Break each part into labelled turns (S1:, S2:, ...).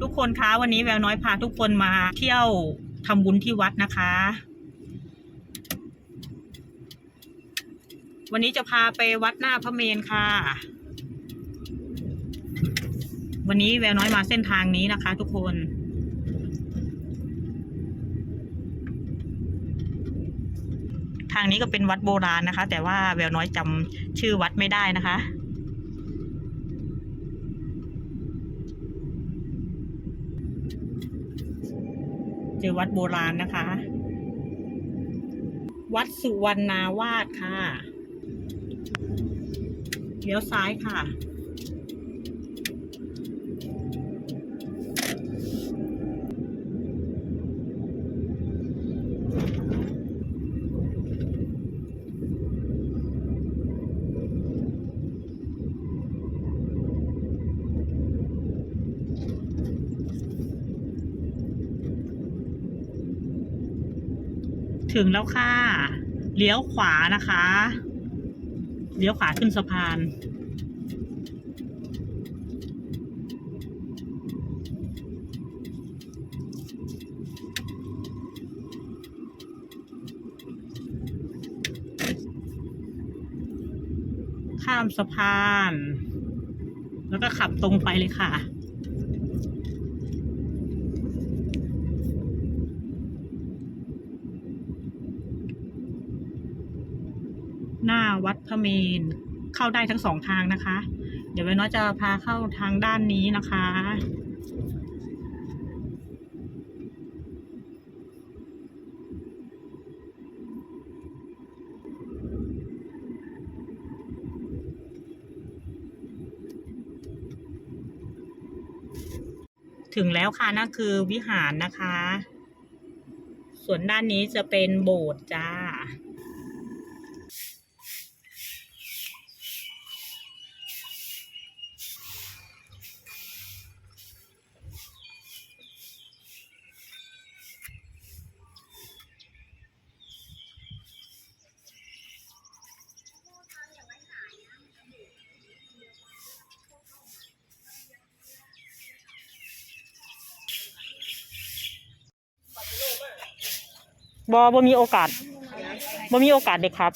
S1: ทุกคนคะวันนี้แววน้อยพาทุกคนมาเที่ยวทำบุญที่วัดนะคะ วันนี้จะพาไปวัดหน้าพระเมนค่ะ วันนี้แววน้อยมาเส้นทางนี้นะคะ ทุกคนทางนี้ก็เป็นวัดโบราณนะคะ แต่ว่าแววน้อยจำชื่อวัดไม่ได้นะคะ เจอวัดโบราณนะคะ วัดสุวรรณาวาสค่ะเลี้ยวซ้ายค่ะ ถึงแล้วค่ะ เลี้ยวขวานะคะ เลี้ยวขวาขึ้นสะพาน ข้ามสะพาน แล้วก็ขับตรงไปเลยค่ะ หน้าวัดพระเมน เข้าได้ทั้งสองทางนะคะ เดี๋ยวไว้น้อยจะพาเข้าทางด้านนี้นะคะ ถึงแล้วค่ะนั่นคือวิหารนะคะ ส่วนด้านนี้จะเป็นโบสถ์จ้า บอบมีโอกาสบมีโอกาสเด็กครับ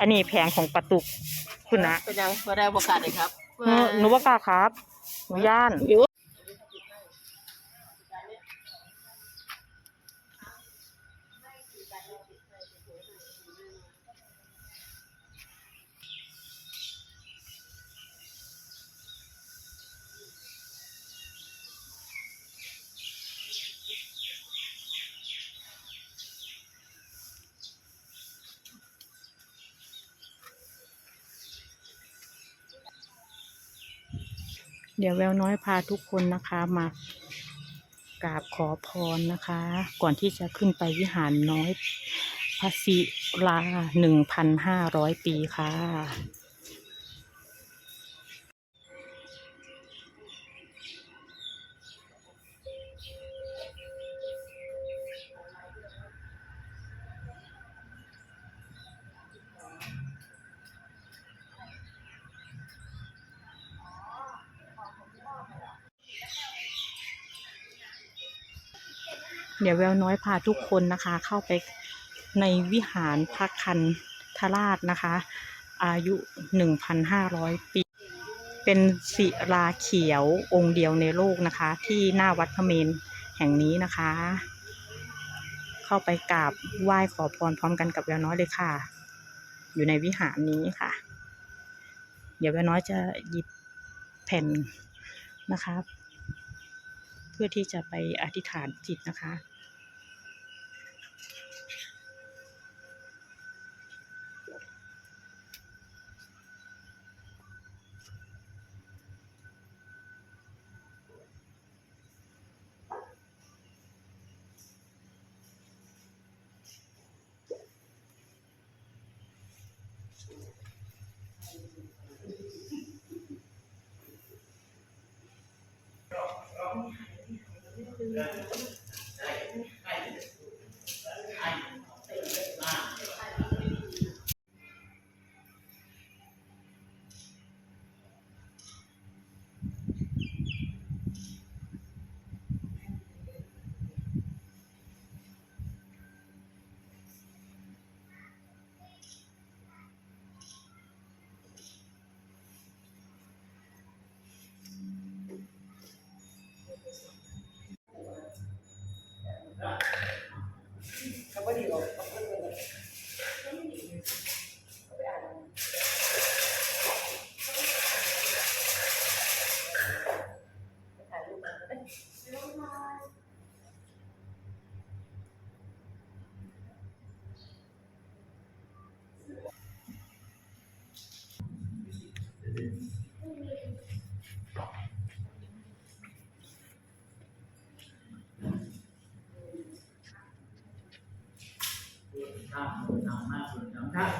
S1: อันนี้แผงของประตุกคุณนะ
S2: เป็นยังมาได้โอกาสเลยครับ
S1: หนูหนูว่ากล้าครับ หนูย่าน เดี๋ยวแววน้อยพาทุกคนนะคะมากราบขอพรนะคะ ก่อนที่จะขึ้นไปวิหารน้อยพระศิลาหนึ่งพันห้าร้อยปีค่ะ เดี๋ยวแววน้อยพาทุกคนนะคะ เข้าไปในวิหารพระคันธราชนะคะ อายุหนึ่งพันห้าร้อยปี เป็นศิลาเขียวองค์เดียวในโลกนะคะ ที่หน้าวัดพระเมนแห่งนี้นะคะ เข้าไปกราบไหว้ขอพรพร้อมกันกับแววน้อยเลยค่ะ อยู่ในวิหารนี้ค่ะ เดี๋ยวแววน้อยจะหยิบแผ่นนะคะ เพื่อที่จะไปอธิษฐานจิตนะคะ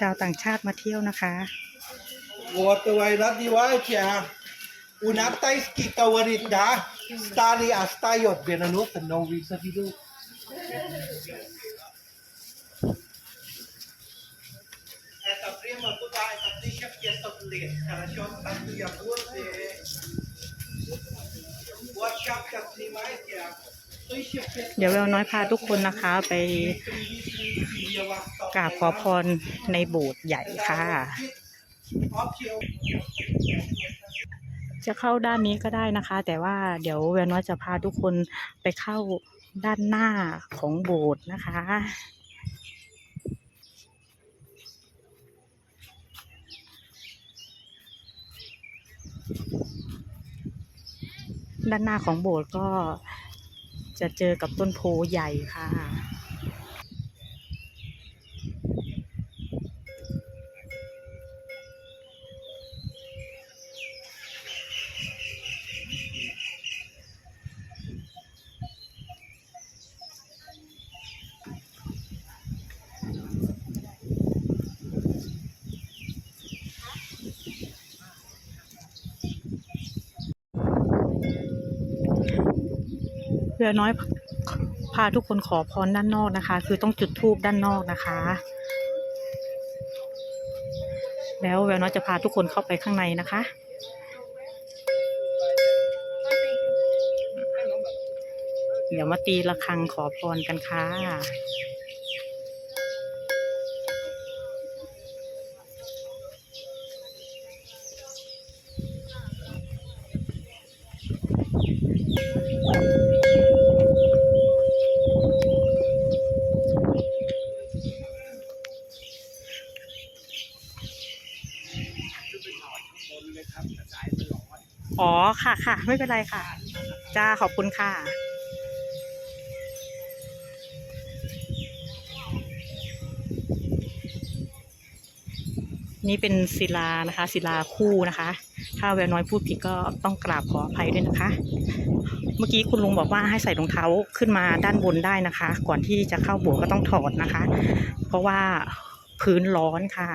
S1: ชาวต่างชาติมาเที่ยวนะคะ
S3: Вот раздевайте, а. У натайский говорит, да, старый остает, вернуться новый заберут. Это прямо туда, это 1500 лет.
S1: เดี๋ยวแววน้อยพาทุกคนนะคะไปกราบขอพรในโบสถ์ใหญ่ค่ะ จะเข้าด้านนี้ก็ได้นะคะ แต่ว่าเดี๋ยวแววน้อยจะพาทุกคนไปเข้าด้านหน้าของโบสถ์นะคะด้านหน้าของโบสถ์ก็ จะเจอกับต้นโพใหญ่ค่ะ เรือน้อยพาทุกคนขอพรด้านนอกนะคะ คือต้องจุดธูปด้านนอกนะคะ แล้วแววน้อยจะพาทุกคนเข้าไปข้างในนะคะเดี๋ยวมาตีระฆังขอพรกันค่ะ ค่ะ ไม่เป็นไรค่ะ จ้าขอบคุณค่ะนี่เป็นศิลานะคะศิลาคู่นะคะ ถ้าแววน้อยพูดผิดก็ต้องกราบขออภัยด้วยนะคะ เมื่อกี้คุณลุงบอกว่าให้ใส่รองเท้าขึ้นมาด้านบนได้นะคะ ก่อนที่จะเข้าโบสถ์ก็ต้องถอดนะคะ เพราะว่าพื้นร้อนค่ะ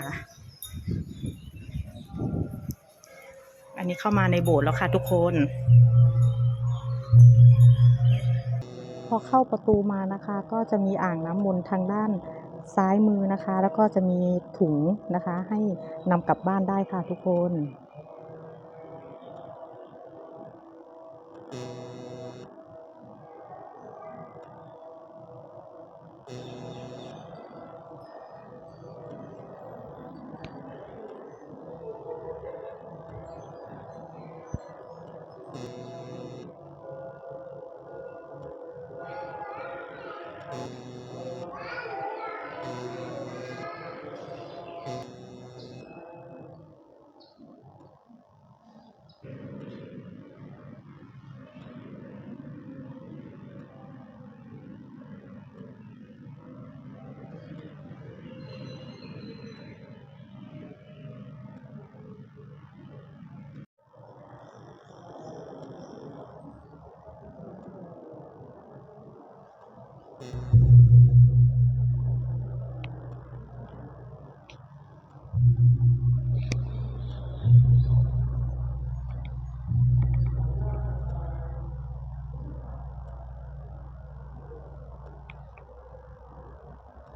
S1: นนี้เข้ามาในโบสถ์แล้วค่ะทุกคน พอเข้าประตูมานะคะ ก็จะมีอ่างน้ำมนต์ทางด้านซ้ายมือนะคะ แล้วก็จะมีถุงนะคะ ให้นำกลับบ้านได้ค่ะทุกคน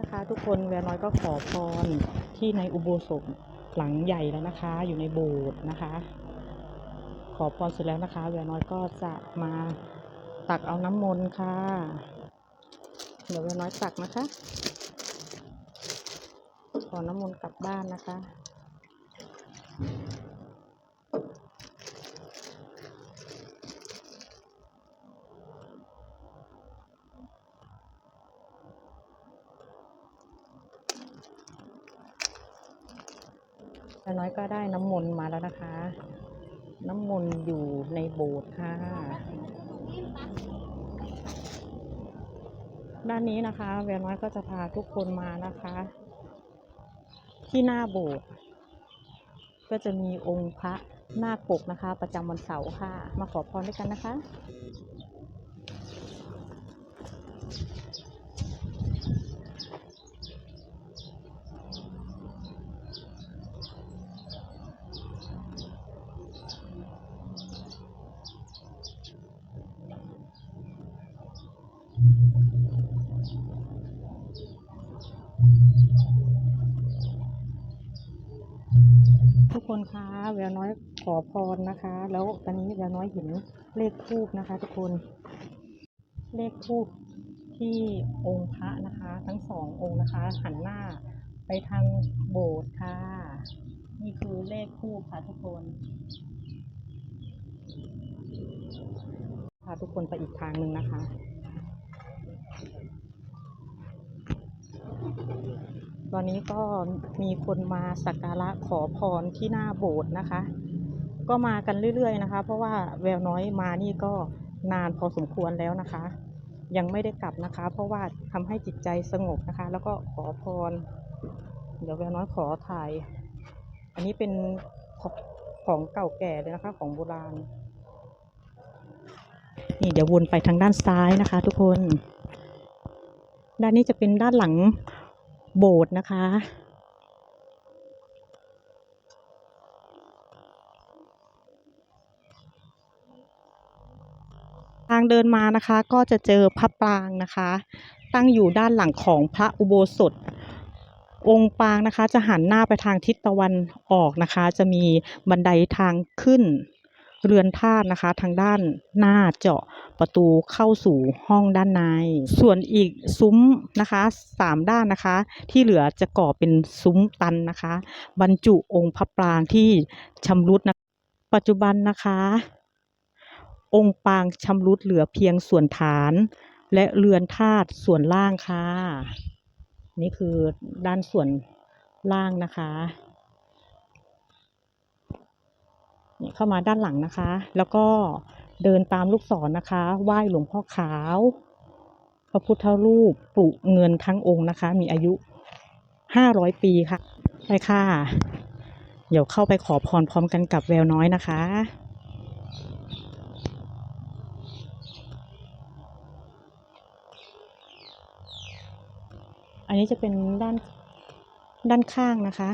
S1: นะคะ ทุกคนแววน้อยก็ขอพรที่ในอุโบสถหลังใหญ่แล้วนะคะ อยู่ในโบสถ์นะคะ ขอพรเสร็จแล้วนะคะแววน้อยก็จะมาตักเอาน้ำมนต์ค่ะ เดี๋ยวแววน้อยตักนะคะ ขอน้ำมนต์กลับบ้านนะคะ แม่น้อยก็ได้น้ำมนต์มาแล้วนะคะ น้ำมนต์อยู่ในโบสถ์ค่ะ ด้านนี้นะคะแววน้อยก็จะพาทุกคนมานะคะ ที่หน้าโบสถ์ก็จะมีองค์พระนาคปกนะคะ ประจำวันเสาร์ค่ะ มาขอพรด้วยกันนะคะ นะคะ แล้วตอนนี้แววน้อยเห็นเลขทูบนะคะ ทุกคน เลขทูบที่องค์พระนะคะ ทั้งสององค์นะคะ หันหน้าไปทางโบสถ์ค่ะ นี่คือเลขทูบค่ะทุกคนพาทุกคนไปอีกทางหนึ่งนะคะตอนนี้ก็มีคนมาสักการะขอพรที่หน้าโบสถ์นะคะ ก็มากันเรื่อยๆนะคะ เพราะว่าแววน้อยมานี่ก็นานพอสมควรแล้วนะคะ ยังไม่ได้กลับนะคะ เพราะว่าทำให้จิตใจสงบนะคะ แล้วก็ขอพร เดี๋ยวแววน้อยขอถ่าย อันนี้เป็นของของเก่าแก่เลยนะคะ ของโบราณ นี่เดี๋ยววนไปทางด้านซ้ายนะคะ ทุกคน ด้านนี้จะเป็นด้านหลังโบสถ์นะคะ ทางเดินมานะคะ ก็จะเจอพระปรางนะคะ ตั้งอยู่ด้านหลังของพระอุโบสถ องค์ปรางนะคะ จะหันหน้าไปทางทิศตะวันออกนะคะ จะมีบันไดทางขึ้นเรือนธาตุนะคะ ทางด้านหน้าเจาะประตูเข้าสู่ห้องด้านใน ส่วนอีกซุ้มนะคะสามด้านนะคะ ที่เหลือจะก่อเป็นซุ้มตันนะคะ บรรจุองค์พระปรางที่ชำรุดนะปัจจุบันนะคะ องค์ปางชำรุดเหลือเพียงส่วนฐาน และเรือนธาตุส่วนล่างค่ะ นี่คือด้านส่วนล่างนะคะเนี่เข้ามาด้านหลังนะคะ แล้วก็เดินตามลูกศรนนะคะ ไหว้หลวงพ่อขาว พระพุทธรูปปลุกเงินทั้งองค์นะคะ มีอายุห้าร้อยปีค่ะ ไปค่ะ เดี๋ยวเข้าไปขอพรพร้อมกันกับแววน้อยนะคะ อันนี้จะเป็นด้านด้านข้างนะคะ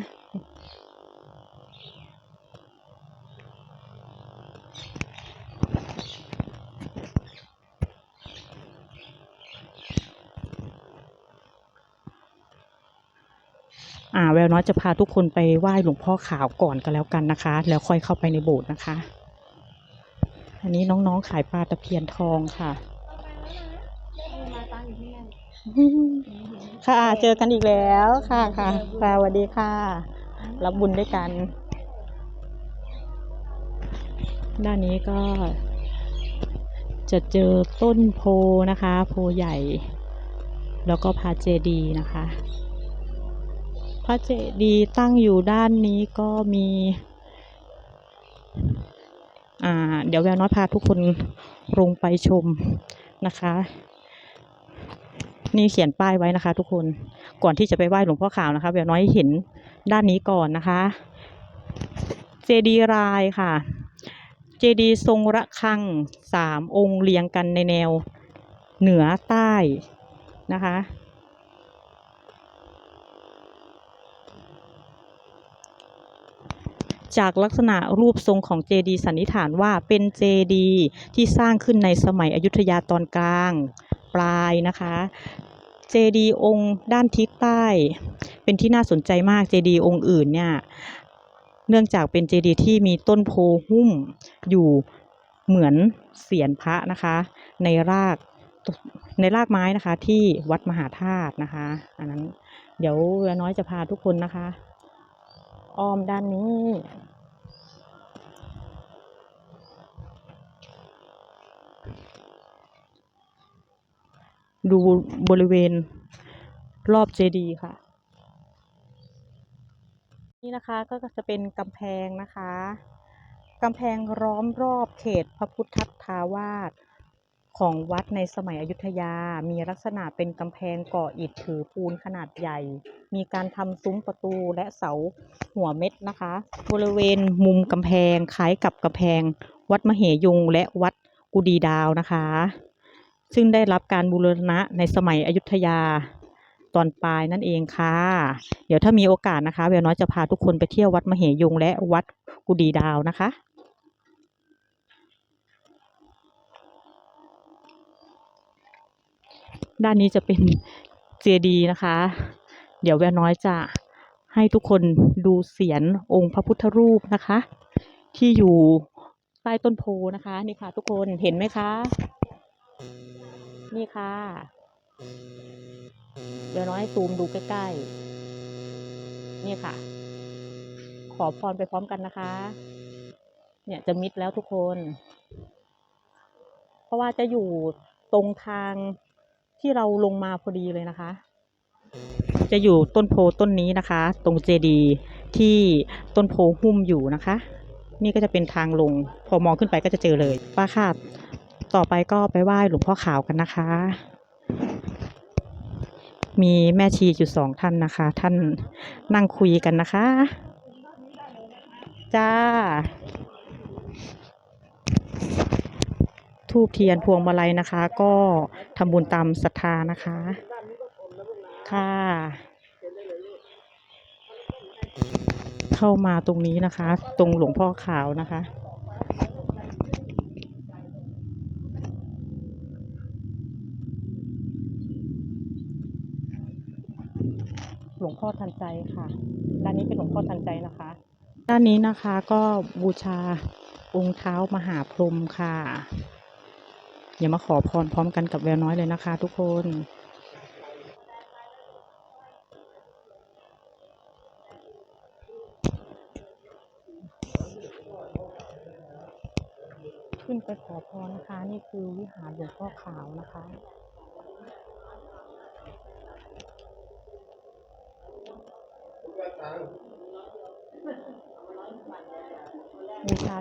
S1: อ่าแววน้อยจะพาทุกคนไปไหว้หลวงพ่อขาวก่อนก็แล้วกันนะคะ แล้วค่อยเข้าไปในโบสถ์นะคะ อันนี้น้องๆขายปลาตะเพียนทองค่ะ ค่ะ เจอกันอีกแล้วค่ะค่ะค่ะสวัสดีค่ะ รับบุญด้วยกัน ด้านนี้ก็ จะเจอต้นโพนะคะ โพใหญ่ แล้วก็พระเจดีนะคะ พระเจดีตั้งอยู่ด้านนี้ก็มี อ่า เดี๋ยวแววน้อยพาทุกคนลงไปชมนะคะ นี่เขียนป้ายไว้นะคะ ทุกคนก่อนที่จะไปไหว้หลวงพ่อขาวนะคะแววน้อยเห็นด้านนี้ก่อนนะคะ เจดีรายค่ะ เจดีทรงระฆังสามองค์เรียงกันในแนวเหนือใต้นะคะ จากลักษณะรูปทรงของเจดีสันนิษฐานว่าเป็นเจดีที่สร้างขึ้นในสมัยอยุธยาตอนกลาง ปลายนะคะเจดีองค์ด้านทิศใต้ เป็นที่น่าสนใจมากเจดีองค์อื่นเนี่ยเนื่องจากเป็นเจดีที่มีต้นโพหุ้มอยู่เหมือนเสียนพระนะคะ ในรากในรากไม้นะคะ ที่วัดมหาธาตุนะคะ อันนั้นเดี๋ยวเรือน้อยจะพาทุกคนนะคะ อ้อมด้านนี้ ดูบริเวณรอบเจดีย์ค่ะ นี่นะคะก็จะเป็นกำแพงนะคะกำแพงล้อมรอบเขตพระพุทธทาวาสของวัดในสมัยอยุธยา มีลักษณะเป็นกำแพงก่ออิฐถือปูนขนาดใหญ่ มีการทำซุ้มประตูและเสาหัวเม็ดนะคะ บริเวณมุมกำแพงคล้ายกับกำแพง วัดมเหยงและวัดกุดีดาวนะคะ ซึ่งได้รับการบูรณะในสมัยอยุธยาตอนปลายนั่นเองค่ะ เดี๋ยวถ้ามีโอกาสนะคะเวลน้อยจะพาทุกคนไปเที่ยววัดมเหยงและวัดกุดีดาวนะคะด้านนี้จะเป็นเจดีนะคะ เดี๋ยวแววน้อยจะให้ทุกคนดูเสียนองค์พระพุทธรูปนะคะ ที่อยู่ใต้ต้นโพนะคะ นี่ค่ะทุกคนเห็นไหมคะ นี่ค่ะ เดี๋ยวน้อยให้ซูมดูใกล้ๆ นี่ค่ะ ขอพรไปพร้อมกันนะคะ เนี่ยจะมิดแล้วทุกคน เพราะว่าจะอยู่ตรงทางที่เราลงมาพอดีเลยนะคะ จะอยู่ต้นโพต้นนี้นะคะ ตรงเจดีที่ต้นโพหุ้มอยู่นะคะ นี่ก็จะเป็นทางลง พอมองขึ้นไปก็จะเจอเลยป้าค่ะ ต่อไปก็ไปไหว้หลวงพ่อขาวกันนะคะ มีแม่ชีอยู่สองท่านนะคะ ท่านนั่งคุยกันนะคะ จ้าทูบเทียนพวงมาลัยนะคะ ก็ทำบุญตามศรัทธานะคะ ค่ะเข้ามาตรงนี้นะคะ ตรงหลวงพ่อขาวนะคะ ลวงพ่อทันใจค่ะด้านนี้เป็นหลวงพ่อทันใจนะคะ ด้านนี้นะคะก็บูชาองค์เท้ามหาพรหมค่ะอย่ามาขอพรพร้อมกันกับแววน้อยเลยนะคะ ทุกคนขึ้นไปขอพรนะคะ นี่คือวิหารหลวงพ่อขาวนะคะ บูชา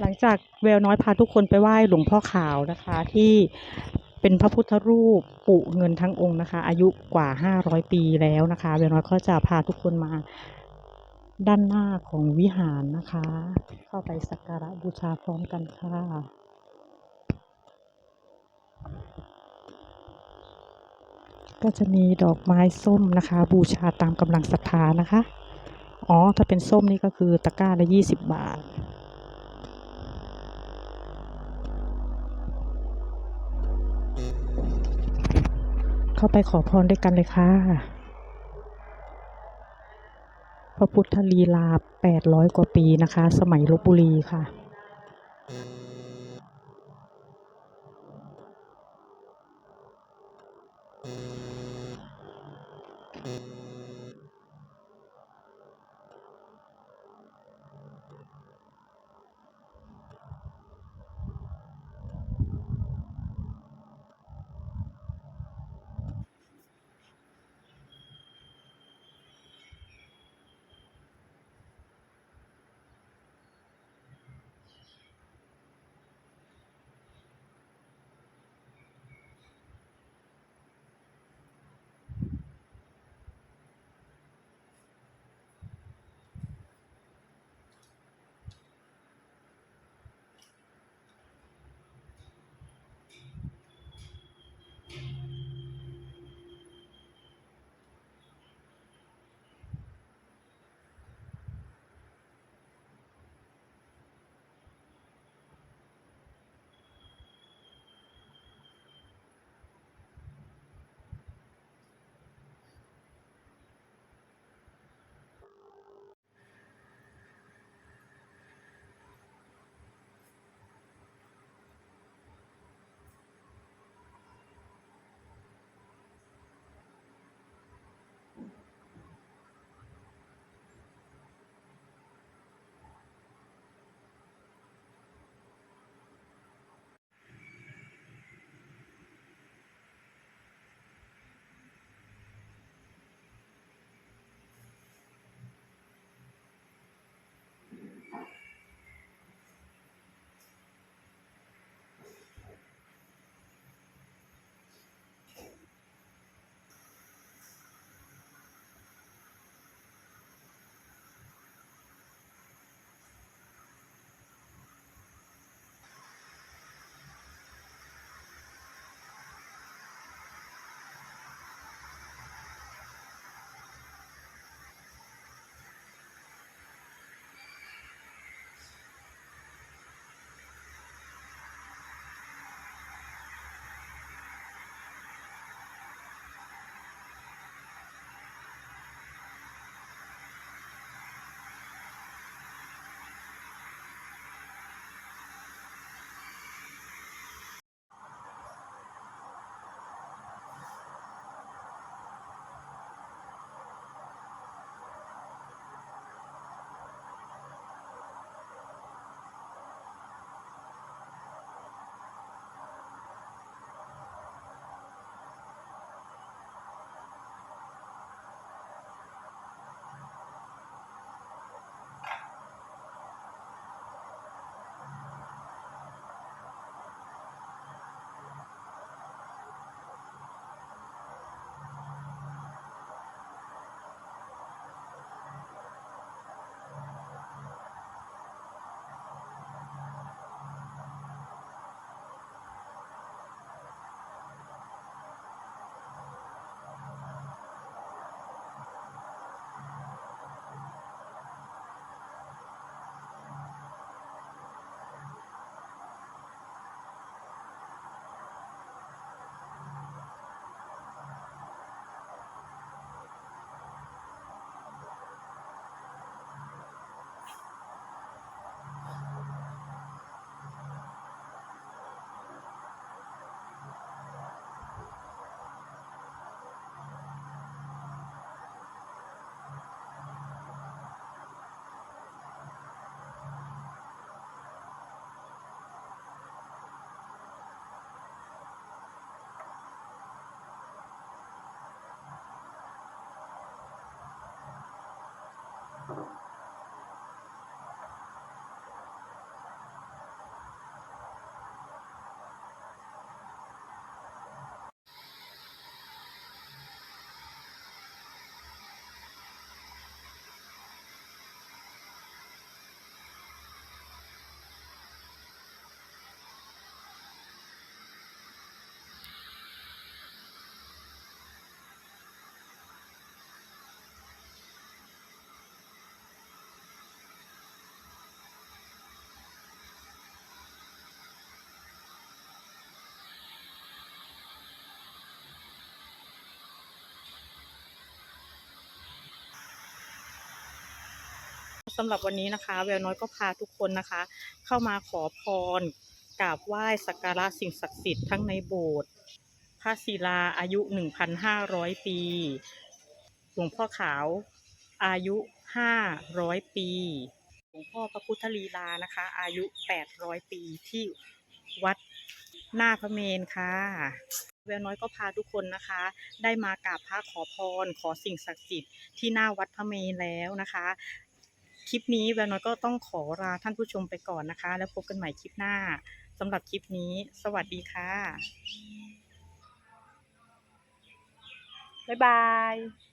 S1: หลังจากแววน้อยพาทุกคนไปไหว้หลวงพ่อขาวนะคะ ที่เป็นพระพุทธรูปปุเงินทั้งองค์นะคะ อายุกว่า 500 ปีแล้วนะคะแววน้อยก็จะพาทุกคนมาด้านหน้าของวิหารนะคะ เข้าไปสักการะบูชาพร้อมกันค่ะก็จะมีดอกไม้ส้มนะคะ บูชาตามกำลังศรัทธานะคะ อ๋อ ถ้าเป็นส้มนี่ก็คือตะกร้าละยี่สิบบาท เข้าไปขอพรด้วยกันเลยค่ะพระพุทธลีลาแปดร้อยกว่าปีนะคะ สมัยลบบุรีค่ะ สำหรับวันนี้นะคะ แววน้อยก็พาทุกคนนะคะ เข้ามาขอพรกราบไหว้สักการะสิ่งศักดิ์สิทธิ์ทั้งในโบสถ์พระศิลาอายุ 1,500 ปี หลวงพ่อขาวอายุ 500 ปี หลวงพ่อพระพุทธลีลานะคะ อายุ 800 ปีที่วัดหน้าพระเมนค่ะแววน้อยก็พาทุกคนนะคะ ได้มากราบพระขอพร ขอสิ่งศักดิ์สิทธิ์ที่หน้าวัดพระเมนแล้วนะคะ คลิปนี้แววน้อยก็ต้องขอลาท่านผู้ชมไปก่อนนะคะ แล้วพบกันใหม่คลิปหน้าสำหรับคลิปนี้ สวัสดีค่ะ บ๊ายบาย